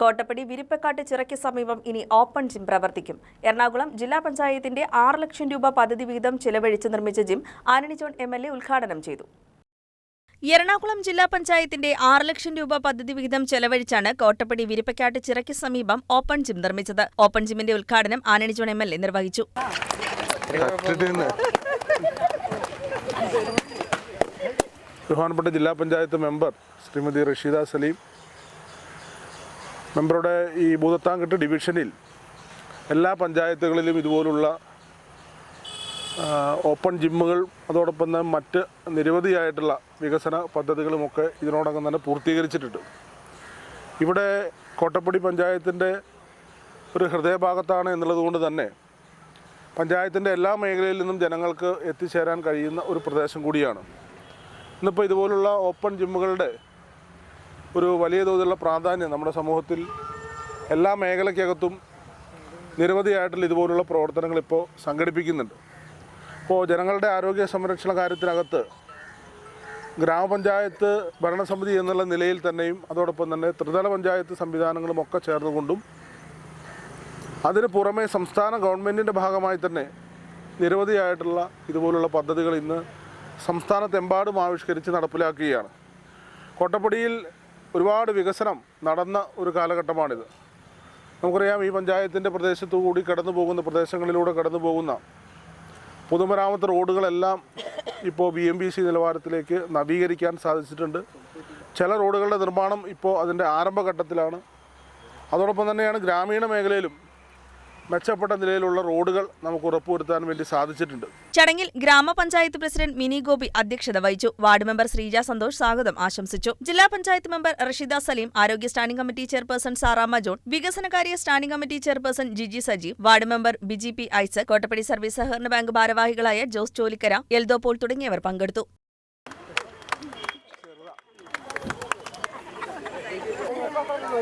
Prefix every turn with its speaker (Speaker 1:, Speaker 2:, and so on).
Speaker 1: കോട്ടപ്പടി വിരിപ്പക്കാട്ട് ചിറയ്ക്ക് സമീപം ഇനി ഓപ്പൺ ജിം പ്രവർത്തിക്കും. എറണാകുളം ജില്ലാ പഞ്ചായത്തിന്റെ ആറ് ലക്ഷം രൂപ പദ്ധതി വിഹിതം ചെലവഴിച്ച് നിർമ്മിച്ച gym Antony John M L A ഉദ്ഘാടനം ചെയ്തു. എറണാകുളം ജില്ലാ പഞ്ചായത്തിന്റെ ആറ് ലക്ഷം രൂപ പദ്ധതി വിഹിതം ചെലവഴിച്ചാണ് കോട്ടപ്പടി വിരിപ്പക്കാട്ട് ചിറയ്ക്ക് സമീപം ഓപ്പൺ ജിം നിർമ്മിച്ചത്. ഓപ്പൺ ജിമ്മിന്റെ ഉദ്ഘാടനം ആനണി ജോൺ എം എൽ എ നിർവഹിച്ചു.
Speaker 2: ബഹുമാനപ്പെട്ട ജില്ലാ പഞ്ചായത്ത് മെമ്പർ ശ്രീമതി റഷീദ സലീം മെമ്പറുടെ ഈ ഭൂതത്താങ്കെട്ട് ഡിവിഷനിൽ എല്ലാ പഞ്ചായത്തുകളിലും ഇതുപോലുള്ള ഓപ്പൺ ജിമ്മുകൾ അതോടൊപ്പം തന്നെ മറ്റ് നിരവധിയായിട്ടുള്ള വികസന പദ്ധതികളുമൊക്കെ ഇതിനോടകം തന്നെ പൂർത്തീകരിച്ചിട്ടുണ്ട്. ഇവിടെ കോട്ടപ്പടി പഞ്ചായത്തിന്റെ ഒരു ഹൃദയഭാഗത്താണ് എന്നുള്ളത് കൊണ്ട് തന്നെ പഞ്ചായത്തിന്റെ എല്ലാ മേഖലയിൽ നിന്നും ജനങ്ങൾക്ക് എത്തിച്ചേരാൻ കഴിയുന്ന ഒരു പ്രദേശം കൂടിയാണ്. ഇന്നിപ്പോൾ ഇതുപോലുള്ള ഓപ്പൺ ജിമ്മുകളുടെ ഒരു വലിയ തോതിലുള്ള പ്രാധാന്യം നമ്മുടെ സമൂഹത്തിൽ എല്ലാ മേഖലയ്ക്കകത്തും നിരവധിയായിട്ടുള്ള ഇതുപോലുള്ള പ്രവർത്തനങ്ങൾ ഇപ്പോൾ സംഘടിപ്പിക്കുന്നുണ്ട്. അപ്പോൾ ജനങ്ങളുടെ ആരോഗ്യ സംരക്ഷണ കാര്യത്തിനകത്ത് ഗ്രാമപഞ്ചായത്ത് ഭരണസമിതി എന്നുള്ള നിലയിൽ തന്നെയും അതോടൊപ്പം തന്നെ ത്രിതല പഞ്ചായത്ത് സംവിധാനങ്ങളും ഒക്കെ ചേർന്നുകൊണ്ടും അതിന് പുറമെ സംസ്ഥാന ഗവൺമെന്റിന്റെ ഭാഗമായി തന്നെ നിരവധിയായിട്ടുള്ള ഇതുപോലുള്ള പദ്ധതികൾ ഇന്ന് സംസ്ഥാനത്തെമ്പാടും ആവിഷ്കരിച്ച് നടപ്പിലാക്കുകയാണ്. കോട്ടപ്പടിയിൽ ഒരുപാട് വികസനം നടന്ന ഒരു കാലഘട്ടമാണിത്. നമുക്കറിയാം ഈ പഞ്ചായത്തിന്റെ പ്രദേശത്തു കൂടി കടന്നു പോകുന്ന പ്രദേശങ്ങളിലൂടെ കടന്നു പോകുന്ന പൊതുമരാമത്ത് റോഡുകളെല്ലാം ഇപ്പോൾ ബി എം ബി സി നിലവാരത്തിലേക്ക് നവീകരിക്കാൻ സാധിച്ചിട്ടുണ്ട്. ചില റോഡുകളുടെ നിർമ്മാണം ഇപ്പോൾ അതിന്റെ ആരംഭഘട്ടത്തിലാണ്. അതോടൊപ്പം തന്നെയാണ് ഗ്രാമീണ മേഖലയിലും മെച്ചപ്പെട്ട നിലയിലുള്ള റോഡുകൾ നമുക്ക് ഉറപ്പുവരുത്താൻ വേണ്ടി സാധിച്ചിട്ടുണ്ട്.
Speaker 1: ചടങ്ങിൽ ഗ്രാമപഞ്ചായത്ത് പ്രസിഡന്റ് മിനി ഗോപി അധ്യക്ഷത വഹിച്ചു. വാർഡ് മെമ്പർ ശ്രീജ സന്തോഷ് സ്വാഗതം ആശംസിച്ചു. ജില്ലാ പഞ്ചായത്ത് മെമ്പർ റഷീദ സലീം ആരോഗ്യ standing committee chairperson Sarama John വികസനകാര്യ standing committee chairperson Jiji Sajeev ward member Biji P Isaac Kottappady service സഹകരണ ബാങ്ക് ഭാരവാഹികളായ ജോസ് ചോലിക്കര എൽദോപോൾ തുടങ്ങിയവർ പങ്കെടുത്തു.